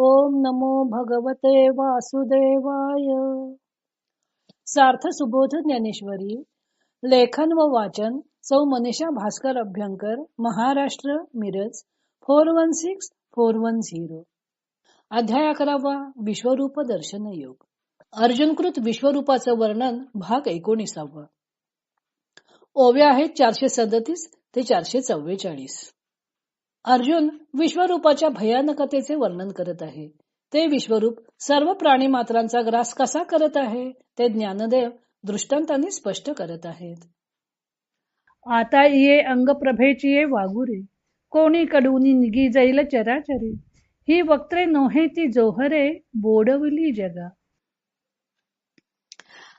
ओम नमो भगवते वासुदेवाय. सार्थ सुबोध ज्ञानेश्वरी लेखन व वाचन सौ Manisha Bhaskar Abhyankar Maharashtra Miraj four one six four one zero. अध्याय अकरावा विश्वरूप दर्शन योग. अर्जुनकृत विश्वरूपाचं वर्णन भाग एकोणीसावा. ओव्या आहेत चारशे सदतीस ते चारशे चव्वेचाळीस. अर्जुन विश्वरूपाच्या भयानकतेचे वर्णन करत आहे. ते विश्वरूप सर्व प्राणी मात्रांचा ग्रास कसा करत आहे ते ज्ञानदेव दृष्टांतांनी स्पष्ट करत आहेत. आता ये अंगप्रभेची ये वागुरे कोणी कडूनी निगी जाईल चराचरी. ही वक्त्रे नोहे ती जोहरे बोडवली जगा.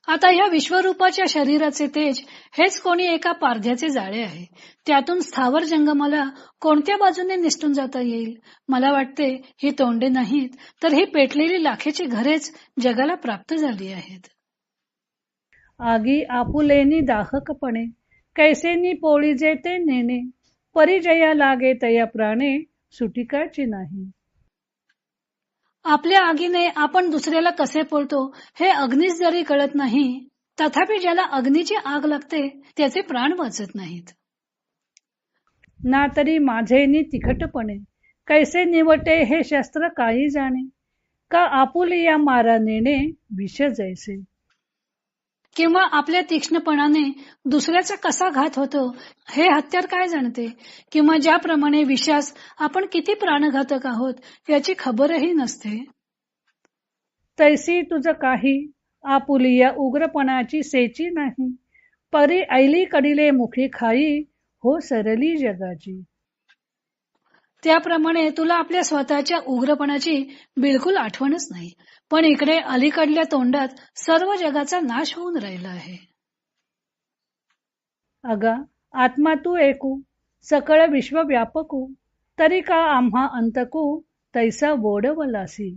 आता या विश्वरूपाच्या शरीराचे तेज हेच कोणी एका पारध्याचे जाळे आहे. त्यातून स्थावर जंगमाला कोणत्या बाजूने निसटून जाता येईल? मला वाटते ही तोंडे नाहीत तर ही पेटलेली लाखेची घरेच जगाला प्राप्त झाली आहेत. आगी आपुलेनी दाहकपणे कैसेनी पोळी जेते नेणे परिजया लागे तया प्राणे सुटिकाची नाही. आपल्या आगीने आपण दुसऱ्याला कसे पोळतो हे अग्नीच जरी कळत नाही तथापि ज्याला अग्नीची आग लागते त्याचे प्राण वाचत नाहीत. ना तरी माझेनी तिखटपणे कैसे निवटे हे शस्त्र काही जाणे का आपुल या मारा नेणे विष जैसे किंवा आपल्या तीक्ष्णपणाने दुसऱ्याचा कसा घात होतो हे हत्यार काय जाणते? किंवा ज्याप्रमाणे विश्वास आपण किती प्राणघातक आहोत याची खबरही नसते. तैसी तुझ काही आपुलिया उग्रपणाची सेची नाही. परी ऐली कडीले मुखी खाई हो सरली जगाची. त्याप्रमाणे तुला आपल्या स्वतःच्या उग्रपणाची बिलकुल आठवणच नाही. पण इकडे अलीकडल्या तोंडात सर्व जगाचा नाश होऊन राहिला आहे. अगा आत्मा तू ऐकू सकळ विश्व व्यापकू तरी का आम्हा अंतकू तैसा बोडवलासी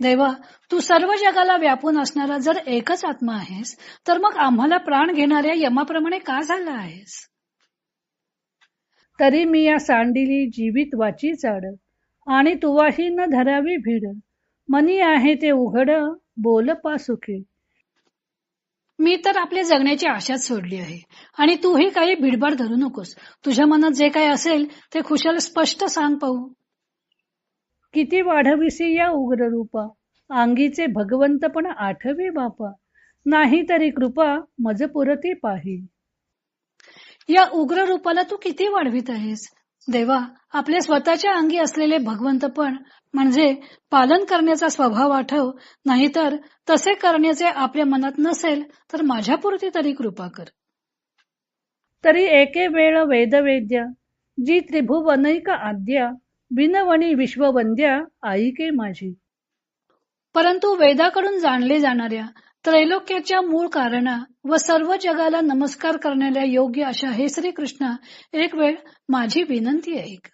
देवा तू सर्व जगाला व्यापून असणारा जर एकच आत्मा आहेस तर मग आम्हाला प्राण घेणाऱ्या यमाप्रमाणे का झाला आहेस? तरी मी या सांडिली जीवित वाची चाड. आणि तुवाही न धरावी भीड. मनी आहे ते उघड बोल पासुखे मी तर आपल्या जगण्याची आशाच सोडली आहे. आणि तूही काही भिडभाड धरू नकोस. तुझ्या मनात जे काही असेल ते खुशाल स्पष्ट सांग पाहू. किती वाढविसी या उग्र रूपा. अंगीचे भगवंतपण आठवे बापा. नाही तरी कृपा मजपुरती पाही. या उग्र रूपाला तू किती वाढवित आहेस? देवा आपल्या स्वतःच्या अंगी असलेले भगवंतपण म्हणजे पालन करण्याचा स्वभाव आठव नाहीतर तसे करण्याचे आपल्या मनात नसेल तर माझ्यापुरती तरी कृपा कर. तरी एके वेळ वेदवेद्या जी त्रिभुवनैक आद्या विनवणी विश्ववंद्या आईके माझी. परंतु वेदाकडून जाणले जाणाऱ्या त्रैलोक्याच्या मूळ कारणा व सर्व जगाला नमस्कार करण्याला योग्य अशा हे श्री कृष्ण एक वेळ माझी विनंती ऐक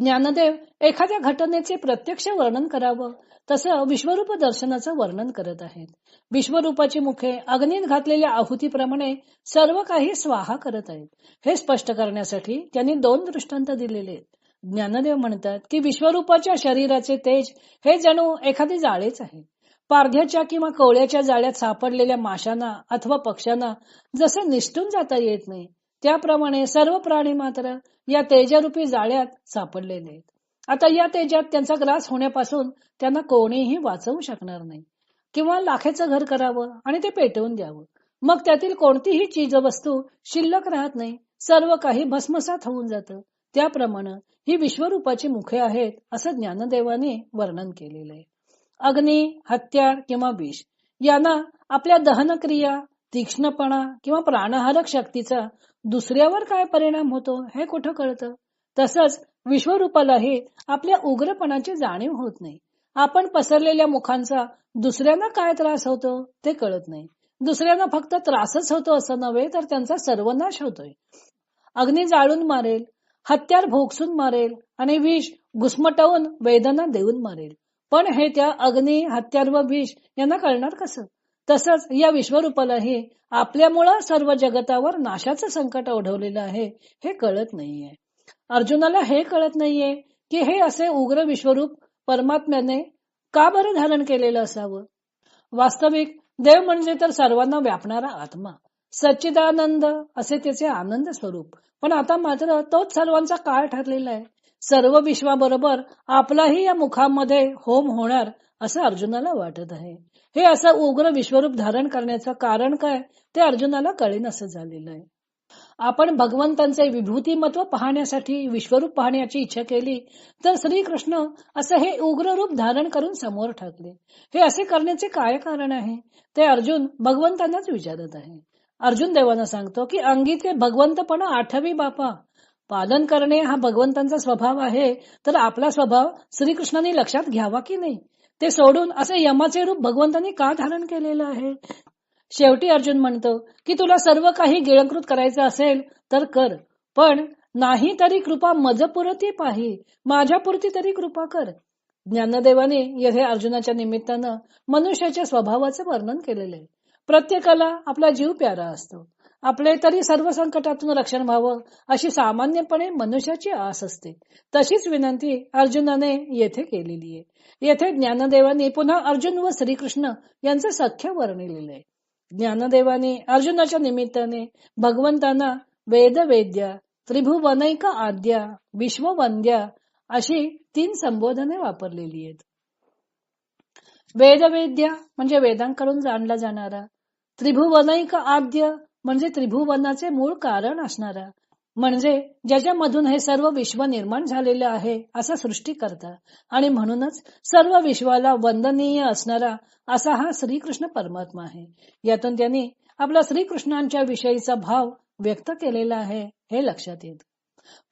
ज्ञानदेव एखाद्या घटनेचे प्रत्यक्ष वर्णन करावं. तसं विश्वरूप दर्शनाचं वर्णन करत आहेत. विश्वरूपाची मुखे अग्नीत घातलेल्या आहुतीप्रमाणे सर्व काही स्वाहा करत आहेत. हे स्पष्ट करण्यासाठी त्यांनी दोन दृष्टांत दिलेले आहेत. ज्ञानदेव म्हणतात की विश्वरूपाच्या शरीराचे तेज हे जणू एखादे जाळेच आहे. पारध्याच्या किंवा कवळ्याच्या जाळ्यात सापडलेल्या माशांना अथवा पक्ष्यांना जसं निष्ठून जाता येत नाही त्याप्रमाणे सर्व प्राणी मात्र या तेजरूपी जाळ्यात सापडलेले आहेत आता या तेजात त्यांचा ग्रास होण्यापासून त्यांना कोणीही वाचवू शकणार नाही. किंवा लाखेचं घर करावं आणि ते पेटवून द्यावं. मग त्यातील कोणतीही चीज वस्तू शिल्लक राहत नाही. सर्व काही भस्मसात होऊन जातं. त्याप्रमाणे ही विश्वरूपाची मुखे आहेत असं ज्ञानदेवाने वर्णन केलेलं आहे. अग्नी हत्यार किंवा विष यांना आपल्या दहनक्रिया तीक्ष्णपणा किंवा प्राणहारक शक्तीचा दुसऱ्यावर काय परिणाम होतो हे कुठं कळतं? तसंच विश्वरूपालाही आपल्या उग्रपणाची जाणीव होत नाही. आपण पसरलेल्या मुखांचा दुसऱ्यांना काय त्रास होतो ते कळत नाही. दुसऱ्यांना फक्त त्रासच होतो असं नव्हे तर त्यांचा सर्वनाश होतोय. अग्नी जाळून मारेल हत्यार भोगसून मारेल आणि विष घुसमटवून वेदना देऊन मारेल. पण हे त्या अग्नी हत्यार व विष यांना कळणार कसं? तसंच या विश्वरूपालाही आपल्यामुळं सर्व जगतावर नाशाचं संकट ओढवलेलं आहे हे कळत नाहीये. अर्जुनाला हे कळत नाहीये की हे असे उग्र विश्वरूप परमात्म्याने का बरं धारण केलेलं असावं? वास्तविक देव म्हणजे तर सर्वांना व्यापणारा आत्मा. सच्चिदानंद असे त्याचे आनंद स्वरूप. पण आता मात्र तोच सर्वांचा काळ ठरलेला आहे. सर्व विश्वाबरोबर आपलाही या मुखामध्ये होम होणार असं अर्जुनाला वाटत आहे. हे असं उग्र विश्वरूप धारण करण्याचं कारण काय ते अर्जुनाला कळेन असं झालेलं आहे. आपण भगवंतांचे विभूतिमत्व पाहण्यासाठी विश्वरूप पाहण्याची इच्छा केली तर श्रीकृष्ण असं हे उग्र रूप धारण करून समोर ठाकले. हे असे करण्याचे काय कारण आहे ते अर्जुन भगवंतांनाच विचारत आहे. अर्जुन देवाना सांगतो की अंगीचे भगवंतपणा आठवी बापा. पालन करणे हा भगवंतांचा स्वभाव आहे तर आपला स्वभाव श्रीकृष्णाने लक्षात घ्यावा की नाही? ते सोडून असे यमाचे रूप भगवंतांनी का धारण केलेलं आहे? शेवटी अर्जुन म्हणतो की तुला सर्व काही गिळंकृत करायचं असेल तर कर पण नाही तरी कृपा मजपुरती पाही माझ्यापुरती तरी कृपा कर. ज्ञानदेवाने येथे अर्जुनाच्या निमित्तानं मनुष्याच्या स्वभावाचं वर्णन केलेलं आहे. प्रत्येकाला आपला जीव प्यारा असतो. आपले तरी सर्व संकटातून रक्षण व्हावं अशी सामान्यपणे मनुष्याची आस असते. तशीच विनंती अर्जुनाने येथे केलेली आहे. येथे ज्ञानदेवांनी पुन्हा अर्जुन व श्रीकृष्ण यांचं सख्य वर्णिलेलं आहे. ज्ञानदेवाने अर्जुनाच्या निमित्ताने भगवंतांना वेदवेद्या त्रिभुवनैक आद्या विश्ववंद्या अशी तीन संबोधने वापरलेली आहेत. वेदवेद्या म्हणजे वेदांकडून जाणला जाणारा त्रिभुवनैक आद्य म्हणजे त्रिभुवनाचे मूळ कारण असणारा. म्हणजे ज्याच्यामधून हे सर्व विश्व निर्माण झालेले आहे असा सृष्टी करता. आणि म्हणूनच सर्व विश्वाला वंदनीय असणारा असा हा श्रीकृष्ण परमात्मा आहे. यातून त्यांनी आपला श्रीकृष्णांच्या विषयीचा भाव व्यक्त केलेला आहे हे लक्षात येत.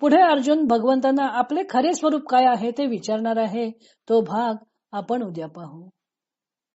पुढे अर्जुन भगवंतांना आपले खरे स्वरूप काय आहे ते विचारणार आहे तो भाग आपण उद्या पाहू.